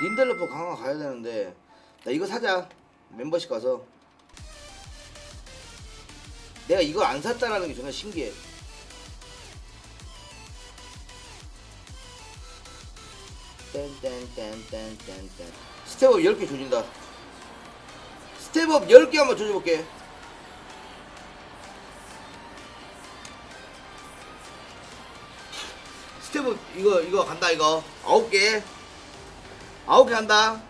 린델로프 강화 가야 되는데 나 이거 사자. 멤버십 가서. 내가 이걸 안 샀다라는 게 정말 신기해. 땡땡땡땡땡땡 스텝업 10개 조진다. 스텝업 10개 한번 조져볼게. 스텝업 이거 이거 간다 이거. 9개 9개 간다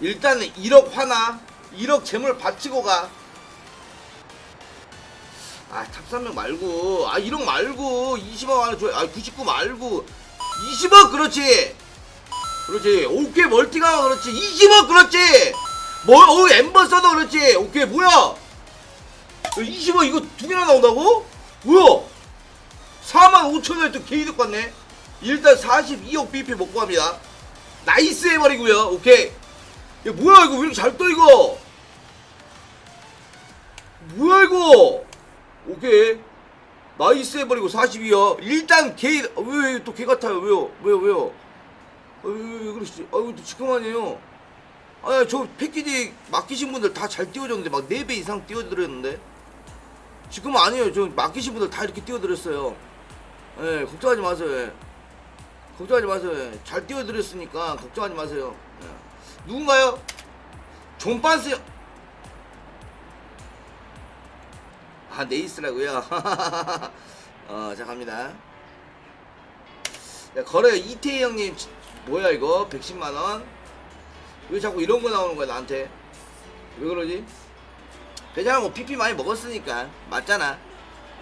일단은 1억 화나 1억 재물 바치고 가. 아 탑3명 말고 아 1억 말고 20억 하나 줘. 아 99 말고 20억 그렇지. 그렇지. 오케이 멀티가 그렇지. 20억 그렇지. 뭐, 오 엠버 써도 그렇지. 오케이 뭐야? 20억 이거 두 개나 나온다고? 뭐야? 4만 5천 원에 또 개이득 받네. 일단 42억 BP 먹고 갑니다. 나이스 해버리고요. 오케이. 야 뭐야 이거? 왜 이렇게 잘 떠 이거? 뭐야 이거? 오케이. 나이스 해버리고 42야 일단 개왜또 개 같아요. 왜요? 왜요 왜요? 아, 왜, 왜, 왜 그러시지? 아이고 또 지금 아니에요. 아 저 패키지 맡기신 분들 다 잘 띄워줬는데 막 4배 이상 띄워드렸는데 지금 아니에요 저 맡기신 분들 다 이렇게 띄워드렸어요 예 걱정하지 마세요 예. 걱정하지 마세요 예. 잘 띄워드렸으니까 걱정하지 마세요 예. 누군가요? 존빤스요. 아 네이스라고요. 어, 자 갑니다. 야, 걸어요 이태희 형님. 뭐야 이거? 110만 원. 왜 자꾸 이런 거 나오는 거야 나한테? 왜 그러지? 괜찮아 뭐 PP 많이 먹었으니까 맞잖아.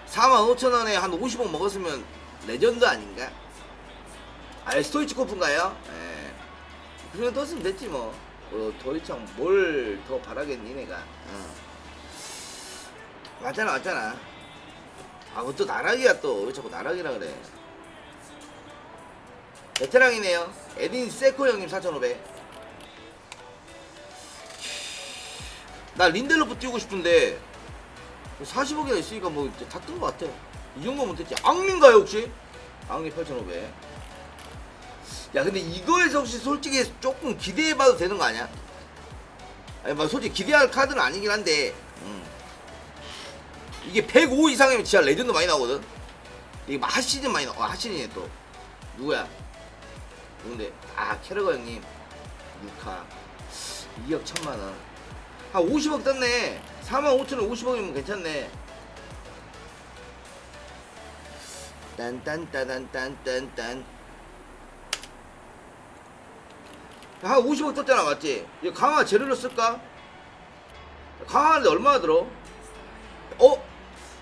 4만 5천 원에 한 50원 먹었으면 레전드 아닌가? 아 스토이치코프인가요? 예. 그냥 떴으면 됐지 뭐. 어, 더 이상 뭘 더 바라겠니 내가. 어. 맞잖아 맞잖아. 아 그것도 나락이야 또. 왜 자꾸 나락이라 그래. 베테랑이네요. 에딘 세코 형님 4,500. 나 린델로프 띄우고 싶은데 40억이나 있으니까 뭐 다 뜬 것 같아. 이 정도면 됐지. 악민가요 혹시? 악민 8,500. 야 근데 이거에서 혹시 솔직히 조금 기대해봐도 되는 거 아니야? 아니 뭐 솔직히 기대할 카드는 아니긴 한데 음. 이게 105 이상이면 진짜 레전드 많이 나오거든 이게 막 핫시즌 많이 나와 아, 핫시즌이네 또 누구야? 누군데? 아 캐러거 형님 6카 2억 1천만원 한 50억 떴네 4만 5천원 50억이면 괜찮네 딴딴따단딴딴딴 한 50억 떴잖아 맞지? 이거 강화 재료로 쓸까? 강화하는데 얼마나 들어? 어?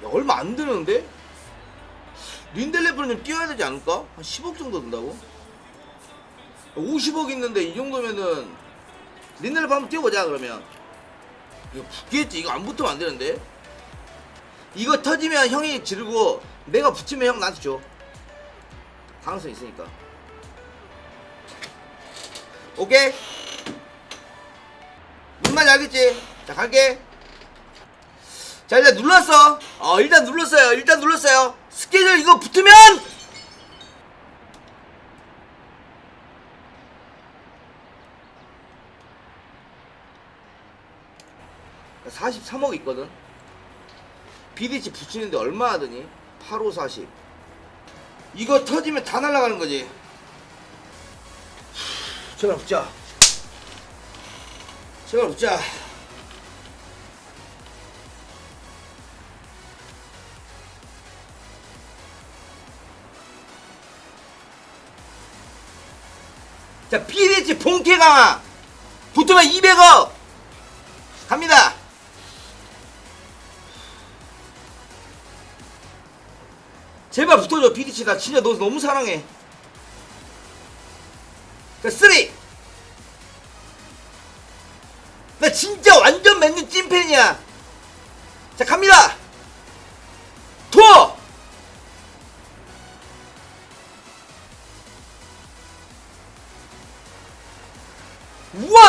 야, 얼마 안 드는데? 린델레프는 좀 띄워야 되지 않을까? 한 10억 정도 든다고? 50억 있는데 이 정도면은 린델레프 한번 띄워보자 그러면 이거 붙겠지? 이거 안 붙으면 안 되는데. 이거 터지면 형이 지르고 내가 붙이면 형 나한테 줘. 가능성 있으니까. 오케이? 말인지 알겠지? 자 갈게. 자 일단 눌렀어. 어 일단 눌렀어요. 일단 눌렀어요. 스케줄 이거 붙으면 43억 있거든 비디치 붙이는데 얼마 하더니 85, 40 이거 터지면 다 날아가는 거지 제발 붙자. 제발 붙자. 자, PDH 본캐 강화. 붙으면 200억. 갑니다. 제발 붙어줘, PDH. 나 진짜 너 너무 사랑해. 자, 쓰리. 나 진짜 완전 맨눈 찐팬이야. 자, 갑니다. 투. 원. 갑니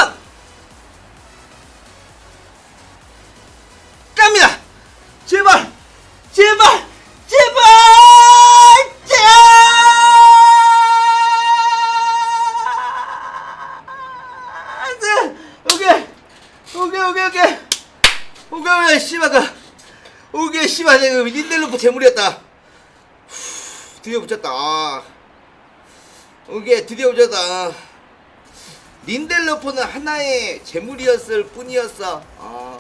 오케이. 오케이 씨발. 그 오케이 씨발. 내가 린델로프 재물이었다. 후, 드디어 붙였다. 아. 오케이 드디어 붙였다. 린델로프는 하나의 재물이었을 뿐이었어. 아